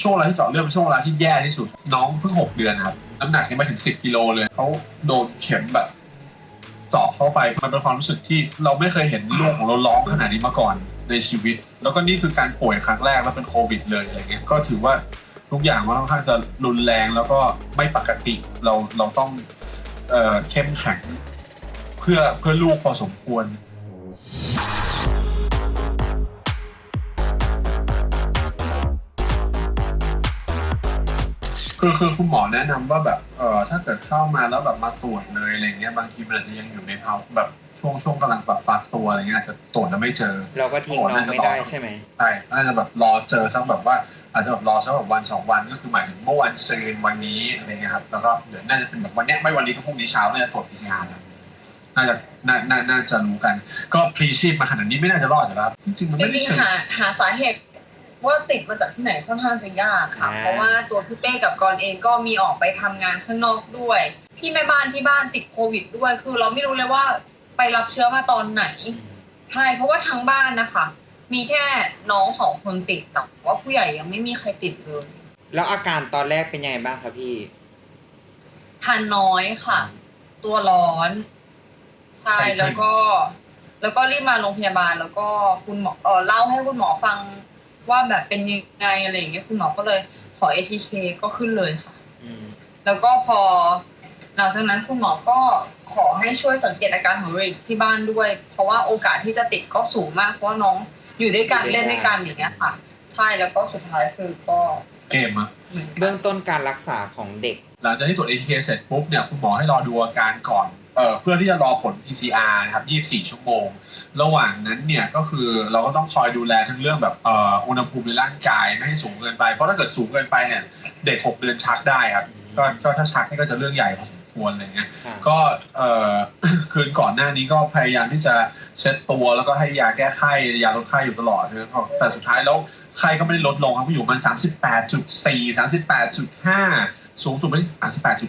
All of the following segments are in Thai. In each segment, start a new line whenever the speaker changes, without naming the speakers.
ช่วงเวลาที่เจาะเลือดเป็นช่วงเวลาที่แย่ที่สุด น้องเพิ่งหกเดือนครับน้ำหนักยังไม่ถึงสิบกิโลเลยเขาโดนเข็มแบบเจาะเข้าไปมันเป็นความรู้สึกที่เราไม่เคยเห็นลูกของเราร้องขนาดนี้มาก่อนในชีวิต แล้วก็นี่คือการป่วยครั้งแรกแล้วเป็นโควิดเลยอะไรเงี้ยก็ถือว่าทุกอย่างมันค่อนข้างจะรุนแรงแล้วก็ไม่ปกติเราเราต้องเอ่อเข้มแข็งเพื่อเพื่อลูกพอสมควร คือคือคุณหมอแนะนำว่าแบบเออถ้าเกิดเข้ามาแล้วแบบมาตรวจเลยอะไรเงี้ยบางทีมันอาจจะยังอยู่ในภาวะแบบช่วงช่วงกำลังแบบฟักตัวอะไรเงี้ยอาจจะตรวจแล้วไม่เจอ
เราก็ทิ้งน้องไม่ได้ใช่ไหม
ใช่น่าจะแบบรอเจอสักแบบว่าอาจจะแบบรอสักแบบวันสองวันก็คือหมายถึงเมื่อวันซืนวันนี้อะไรเงี้ยครับแล้วก็เดี๋ยวน่าจะเป็นแบบวันเนี้ยไม่วันนี้ก็พรุ่งนี้เช้าน่าจะตรวจ PCR นะน่าจะน่าน่าน่าจะรู้กัน ก็พลีชีพมาขนาดนี้ไม่น่าจะรอดอยู่แล้วจริงๆมัน
จ
ไม่ได้
ริง
เชิง
ๆหาหาสาเหตุ ว่าติดมาจากที่ไหนค่อนข้างจะยากค่ะ
อ่า
เพราะว่าตัวพี่เป้กับกรเองก็มีออกไปทำงานข้างนอกด้วย พี่แม่บ้านที่บ้านติดโควิด ด้วย คือเราไม่รู้เลยว่าไปรับเชื้อมาตอนไหน ใช่ เพราะว่าทั้งบ้านนะคะ มีแค่น้องสองคนติดแต่ว่าผู้ใหญ่ยังไม่มีใครติดเลย
แล้วอาการตอนแรกเป็นยังไงบ้างคะพี่
ทานน้อยค่ะ ตัวร้อน ใช่
ไข้ขึ้น
แล้วก็ แล้วก็รีบมาโรงพยาบาล แล้วก็คุณหมอเออเล่าให้คุณหมอฟัง ว่าแบบเป็นยังไงอะไรอย่างเงี้ยคุณหมอก็เลยขอ ATK ก็ขึ้นเลยค่ะ
อืม
แล้วก็พอ หลังจากนั้นคุณหมอก็ขอให้ช่วยสังเกตอาการของริกที่บ้านด้วย เพราะว่าโอกาสที่จะติดก็สูงมาก เพราะว่าน้องอยู่ด้วยกันเล่นด้วยกันอย่างเงี้ยค่ะ ใช่แล้วก็สุดท้ายคือก็
เกมอะ
เหมือนกั
เบื้
น
องต้นการรักษาของเด็ก
หลังจากที่ตรวจ ATK เสร็จปุ๊บเนี่ยคุณหมอให้รอดูอาการก่อน เอ่อเพื่อที่จะรอผล PCR นะครับ24 ชั่วโมง ระหว่างนั้นเนี่ยก็คือเราก็ต้องคอยดูแลทั้งเรื่องแบบเอ่ออุณหภูมิในร่างกายไม่ให้สูงเกินไป เพราะถ้าเกิดสูงเกินไปเนี่ยเด็ก 6 เดือนชักได้ครับก็ก็ถ้าชักนี่ก็จะเรื่องใหญ่พอสมควรอะไรเงี้ย
ค่ะ
ก็เอ่อคืนก่อนหน้านี้ก็พยายามที่จะเช็ดตัวแล้วก็ให้ยาแก้ไข้ยาลดไข้อยู่ตลอดเลยแต่สุดท้ายแล้วไข้ก็ไม่ได้ลดลงครับก็อยู่มัน 38.4 38.5 สูงสุดไปที่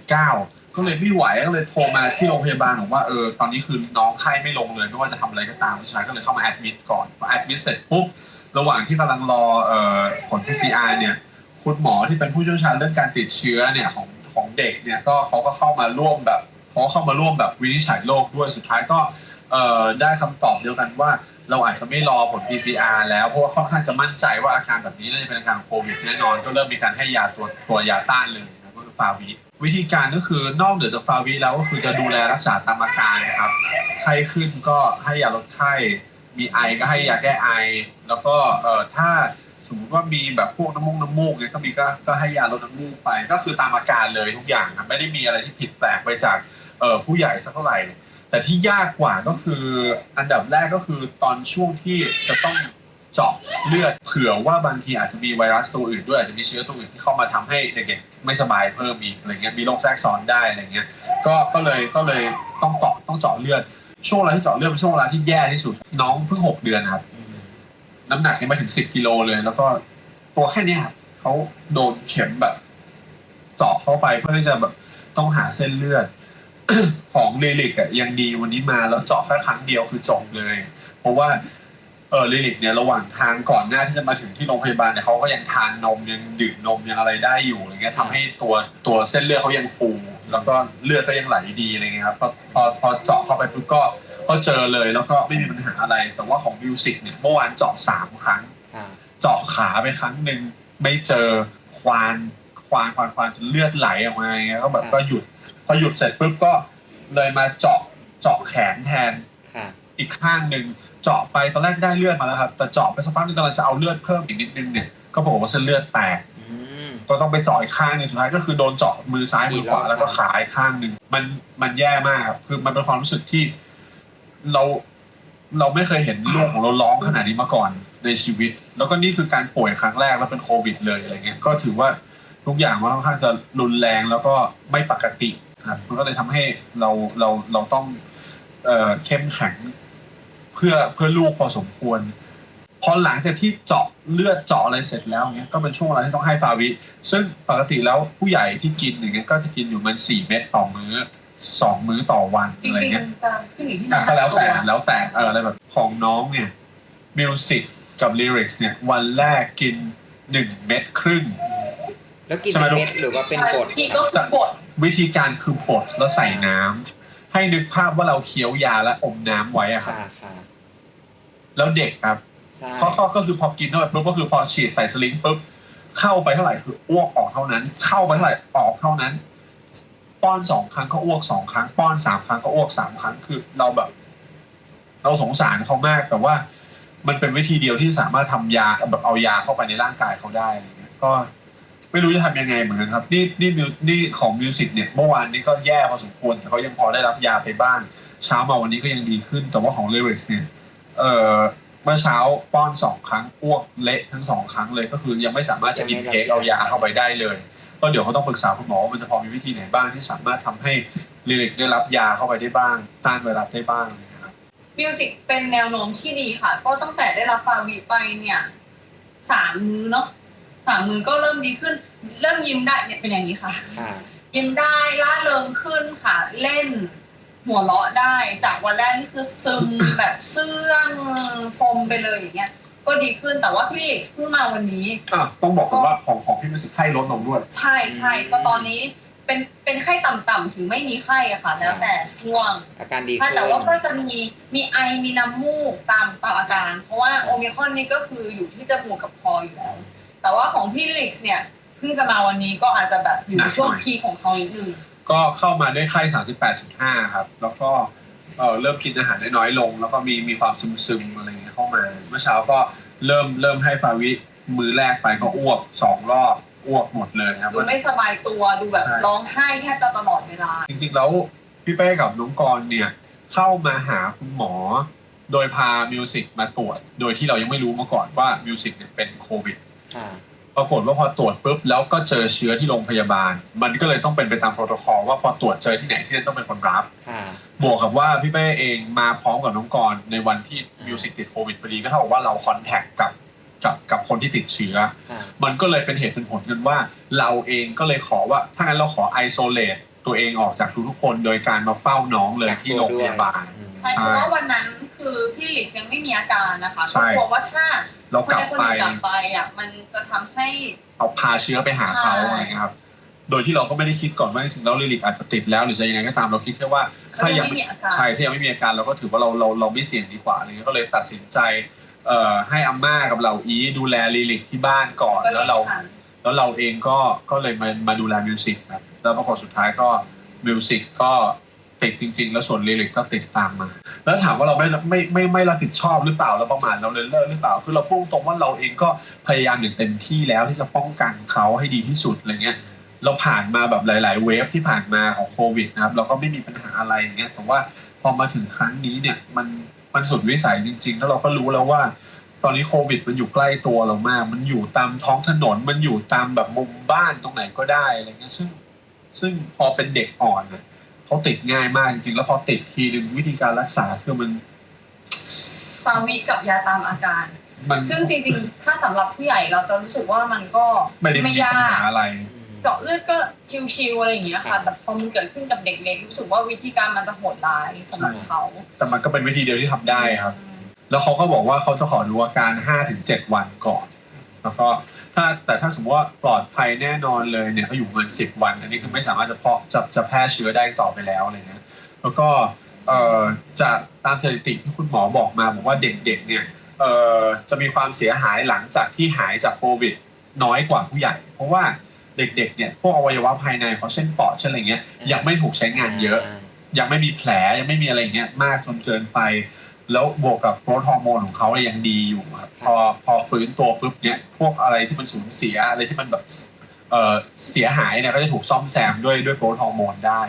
38.9 ก็เลยไม่ไหวก็เลยโทรมาที่โรงพยาบาลบอกว่าเออตอนนี้คือน้องไข้ไม่ลงเลยไม่ว่าจะทำอะไรก็ตามสุดท้ายก็เลยเข้ามาแอดมิดก่อนพอแอดมิดเสร็จปุ๊บระหว่างที่กำลังรอเอ่อผล PCR เนี่ยคุณหมอที่เป็นผู้เชี่ยวชาญเรื่องการติดเชื้อเนี่ยของของเด็กเนี่ยก็เขาก็เข้ามาร่วมแบบเขาเข้ามาร่วมแบบวินิจฉัยโรคด้วยสุดท้ายก็เอ่อได้คำตอบเดียวกันว่าเราอาจจะไม่รอผล PCR แล้วเพราะว่าค่อนข้างจะมั่นใจว่าอาการแบบนี้น่าจะเป็นอาการโควิดแน่นอนก็เริ่มมีการให้ยาตัวตัวยาต้านเลยนะก็คือฟาวิ วิธีการก็คือนอกเหนือจากฟาวิแล้วก็คือจะดูแลรักษาตามอาการนะครับไข้ขึ้นก็ให้ยาลดไข้ มีไอก็ให้ยาแก้ไอ แล้วก็เอ่อถ้าสมมติว่ามีแบบพวกน้ำมูกน้ำมูกเนี่ยก็มีก็ก็ให้ยาลดน้ำมูกไป ก็คือตามอาการเลยทุกอย่างครับไม่ได้มีอะไรที่ผิดแปลกไปจากเอ่อผู้ใหญ่สักเท่าไหร่ แต่ที่ยากกว่าก็คืออันดับแรกก็คือตอนช่วงที่จะต้อง เจาะเลือดเผื่อว่าบางทีอาจจะมีไวรัสตัวอื่นด้วยอาจจะมีเชื้อตัวอื่นที่เข้ามาทำให้เด็กๆไม่สบายเพิ่มอีกอะไรเงี้ยมีโรคแทรกซ้อนได้อะไรเงี้ยก็ก็เลยก็เลยต้องเจาะต้องเจาะเลือดช่วงเวลาที่เจาะเลือดเป็นช่วงเวลาที่แย่ที่สุด น้องเพิ่งหกเดือนครับน้ำหนักยังไม่ถึงสิบกิโลเลย แล้วก็ตัวแค่นี้ครับเขาโดนเข็มแบบ เจาะเข้าไปเพื่อที่จะแบบต้องหาเส้นเลือด ของเลลิกอะยังดีวันนี้มาแล้วเจาะแค่ครั้งเดียวคือจบเลย เพราะว่า เออเลลิกเนี่ยระหว่างทางก่อนหน้าที่จะมาถึงที่โรงพยาบาลเนี่ยเขาก็ยังทานนมยังดื่มนมยังอะไรได้อยู่อะไรเงี้ยทำให้ตัวตัวเส้นเลือดเขายังฟู แล้วก็เลือดก็ยังไหลดีอะไรเงี้ยครับพอพอพอเจาะเข้าไปปุ๊บก็ก็เจอเลยแล้วก็ไม่มีปัญหาอะไร แต่ว่าของมิวสิกเนี่ยเมื่อวานเจาะสามครั้ง
ค่ะ
เจาะขาไปครั้งหนึ่งไม่เจอควานควานควานควานจนเลือดไหลออกมาอย่างเงี้ยก็แบบก็หยุดพอหยุดเสร็จปุ๊บก็เลยมาเจาะเจาะแขนแทน
ค่ะ
อีกข้างหนึ่งเจาะไปตอนแรกได้เลือดมาแล้วครับแต่เจาะไปสักพักหนึงกำลังจะเอาเลือดเพิ่มอีกนิดนึงเนี่ยก็บอกว่าเส้นเลือดแตก
อืม
ก็ต้องไปเจาะอีกข้างหนึงสุดท้ายก็คือโดนเจาะมือซ้ายมือขวา
กี่รอบ
แล้วก็ขาอีกข้างหนึ่งมันมันแย่มากครับคือมันเป็นความรู้สึกที่เราเราไม่เคยเห็นลูกของเราร้องขนาดนี้มาก่อนในชีวิต แล้วก็นี่คือการป่วยครั้งแรกแล้วเป็นโควิด เลยอะไรเงี้ยก็ถือว่าทุกอย่างมันค่อนข้างจะรุนแรงแล้วก็ไม่ปกติครับมันก็เลยทำให้เราเราเราต้องเอ่อเข้มแข็งเพื่อเพื่อลูกพอสมควร พอหลังจากที่เจาะเลือดเจาะอะไรเสร็จแล้วเนี้ยก็เป็นช่วงเวลาที่ต้องให้ฟาวิ ซึ่งปกติแล้วผู้ใหญ่ที่กินอย่างเงี้ยก็จะกินอยู่มันสี่เม็ดต่อมื้อสองมื้อต่อวัน
จริ
อะไร
ง
เงี้ย
ๆจะขึ้นอยู่ที่
อะ
น้ำห
ก็
นัก
แล้ว
ตั
แต่
ว
แล้วแต่เอออะไรแบบของน้องเนี่ยมิวสิกกับลิริกส์เนี่ยวันแรกกินหนึ่งเม็ดครึ่ง
แล้วกิน
ใช่ไหม
เป็น
ลูก
เม็ดหรือว่าเป็นบด
พี่ก็คือบด
วิธีการคือบดแล้วใส่น้ำให้นึกภาพว่าเราเคี้ยวยาและอมน้ำไว้อะครับ
ค่ะค่ะ
แล้วเด็กครับ
ใช่
ข้อข้อก็คือพอกินเข้าไปปุ๊บก็คือพอฉีดใส่สลิงปุ๊บเข้าไปเท่าไหร่คืออ้วกออกเท่านั้น เข้าไปเท่าไหร่ออกเท่านั้น ป้อนสองครั้งก็อ้วกสองครั้ง ป้อนสามครั้งก็อ้วกสามครั้งคือเราแบบ เราสงสารเขามาก แต่ว่ามันเป็นวิธีเดียวที่สามารถทำยาแบบเอายาเข้าไปในร่างกายเขาได้อะไรเงี้ยก็ไม่รู้จะทำยังไงเหมือนกันครับ นี่นี่มิวนี่ของมิวสิกเนี่ยเมื่อวานนี้ก็แย่พอสมควรแต่เขายังพอได้รับยาไปบ้างเช้ามาวันนี้ก็ยังดีขึ้น แต่ว่าของเลเวกเนี่ย เอ่อเมื่อเช้าป้อนสองครั้งอ้วกเละทั้งสองครั้งเลยก็คือยังไม่สามารถจะกินเค้กเอายาเข้าไปได้เลย ก็เดี๋ยวเขาต้องปรึกษาคุณหมอว่ามันจะพอมีวิธีไหนบ้างที่สามารถทำให้ลิลิกได้รับยาเข้าไปได้บ้าง ต้านไวรัสได้บ้างนะครับ
มิวสิกเป็นแนวโน้มที่ดีค่ะ ก็ตั้งแต่ได้รับฟาวิไปเนี่ยสามมื้อเนาะสามมื้อก็เริ่มดีขึ้น เริ่มยิ้มได้เนี่ยเป็นอย่างนี้ค่ะ
ค่ะ
ยิ้มได้ล่าเริงขึ้นค่ะเล่น หัวเราะได้จากวันแรกนี่คือซึมแบบเสื่องซมไปเลยอย่างเงี้ยก็ดีขึ้นแต่ว่าพี่ลิกเพิ่งมาวันนี้
อะต้องบอกก่อนว่าของของพี่มิวสิกไข้ลดลงด้วย
ใช่ใช่ก็ตอนนี้เป็นเป็นไข้ต่ำๆถึงไม่มีไข้อะค่ะ แล้วแต่ช่วง
อาการดี
ค่ะ
ขึ้น
แต่ว่าก็จะมีมีไอมีน้ำมูกตามตามอาการ เพราะว่าโอมิครอนนี่ก็คืออยู่ที่จมูกกับคออยู่แล้วแต่ว่าของพี่ลิกซ์เนี่ยเพิ่งจะมาวันนี้ก็อาจจะแบบอยู่ในช่วงพีคของเขานิดนึง
ก็เข้ามาด้วยไข้38.5ครับ แล้วก็เออเริ่มกินอาหารได้น้อยลง แล้วก็มีมีความซึมๆอะไรเงี้ยเข้ามา เมื่อเช้าก็เริ่มเริ่มให้ฟาวิมือแรกไปก็อ้วกสองรอบอ้วกหมดเลยครับ
ดูไม่สบายตัวดูแบบ
ใช่
ร้องไห้แทบจะตลอดเวลา
จริงๆแล้วพี่เป้กับน้องกรณ์เนี่ย เข้ามาหาคุณหมอ โดยพามิวสิกมาตรวจ โดยที่เรายังไม่รู้มาก่อนว่ามิวสิกเนี่ยเป็นโควิด
ค่ะ
ป รากฏว่าพอตรวจปุ๊บแล้วก็เจอเชื้อที่โรงพยาบาล มันก็เลยต้องเป็นไปตามโปรโตคอลว่าพอตรวจเจอที่ไหนที่นั่นต้องเป็นคนรับบวกกับว่าพี่เป้เองมาพร้อมกับน้องกรณ์ในวันที่มิวสิกติดโควิดพอดีก็เท่ากับว่าเราคอนแทคกับกับกับคนที่ติดเชื้อ มันก็เลยเป็นเหตุเป็นผลกันว่า เราเองก็เลยขอว่าถ้างั้นเราขอไอโซเลตตัวเองออกจากทุกๆคนโดยการมาเฝ้าน้องเลยที่โรงพยาบาล
ใช่เพราะว่าวันนั้นคือพี่ลิกยังไม่มีอาการนะคะ
ใช่
ก็กลัวว่าถ้า
เรา
คน
กลับ
ใดคน
ไป
หนึ่งกลับไปอะมันจะทำให้
เอาพาเชื้อไปหาเขา
ใช่
อะไรเงี้ยครับ โดยที่เราก็ไม่ได้คิดก่อนว่าจริงๆแล้วลิลิกอาจจะติดแล้วหรือจะยังไงก็ตามเราคิดแค่ว่า
เขา
ถ้า
ยั
ยังง
ไม่มีอาการ
ใช่ถ้ายังไม่มีอาการเราก็ถือว่าเราเราเราไม่เสี่ยงดีกว่าอะไรเงี้ยก็เลยตัดสินใจเอ่อให้อาม่ากับเราอีดูแลลิลิกที่บ้านก่อน
ก็
แล้วเรา
ทัน
แล้วเราเองก็ก็เลยมามาดูแลมิวสิกครับแล้วปรากฏสุดท้ายก็มิวสิกก็ ติดจริง ๆ แล้วส่วนลิลิกก็ติดตามมา แล้วถามว่าเราไม่ไม่ไม่ไม่รับผิดชอบหรือเปล่าเราประมาทเราเลยเลิกหรือเปล่าคือเราพูดตรงว่าเราเองก็พยายามอย่างเต็มที่แล้วที่จะป้องกันเขาให้ดีที่สุดอะไรเงี้ยเราผ่านมาแบบหลาย ๆ เวฟที่ผ่านมาของโควิดนะครับเราก็ไม่มีปัญหาอะไรอย่างเงี้ยแต่ว่าพอมาถึงครั้งนี้เนี่ยมันมันสุดวิสัยจริง ๆ แล้วเราก็รู้แล้วว่า ตอนนี้โควิด มันอยู่ใกล้ตัวเรามาก มันอยู่ตามท้องถนนมันอยู่ตามแบบมุมบ้านตรงไหนก็ได้อะไรเงี้ยซึ่งซึ่งพอเป็นเด็กอ่อนเนี่ย เขาติดง่ายมากจริงๆ แล้วพอติดทีนึงวิธีการรักษาคือมัน
ฟาวิกับยาตามอาการ
มัน
ซึ่งจริงๆ ถ้าสำหรับผู้ใหญ่เราจะรู้สึกว่ามันก็
ไม่ได้มี
ยา
ปัญหาก อะไร
เจาะเลือดก็ชิวๆอะไรอย่างเงี้ย
ครั
ค่ะ
บ
แต่พอมันเกิดขึ้นกับเด็กเล็กรู้สึกว่าวิธีการมันจะโหดร้ายสำหรับเขา
แต่มันก็เป็นวิธีเดียวที่ทำได้ครับ แล้วเขาก็บอกว่าเขาจะขอดูอาการ5ถึง7วันก่อน แล้วก็ ถ้าแต่ถ้าสมมติว่าปลอดภัยแน่นอนเลยเนี่ยเขาอยู่เงิน10วัน อันนี้คือไม่สามารถจะเพาะจะจะแพร่เชื้อได้ต่อไปแล้วอะไรเงี้ยแล้วก็เอ่อจากตามสถิติที่คุณหมอบอกมาบอกว่าเด็กๆเนี่ยเอ่อจะมีความเสียหายหลังจากที่หายจากโควิดน้อยกว่าผู้ใหญ่ เพราะว่าเด็กๆเนี่ยพวกอวัยวะภายในเขาเช่นปอดเช่นอะไรเงี้ยยังไม่ถูกใช้งานเยอะ ยังไม่มีแผลยังไม่มีอะไรอย่างเงี้ยมากจนเกินไป แล้วบวกกับโปรทฮอร์โมนของเขาเนี่ยยังดีอยู่ครับพอพอฟื้นตัวปุ๊บเนี่ยพ วกอะไรที่มันสูญเสียอะไรที่มันแบบเอ่อเสียหายเนี่ยก็จะถูกซ่อมแซมด้วยด้วยโปรตฮอร์โมนได้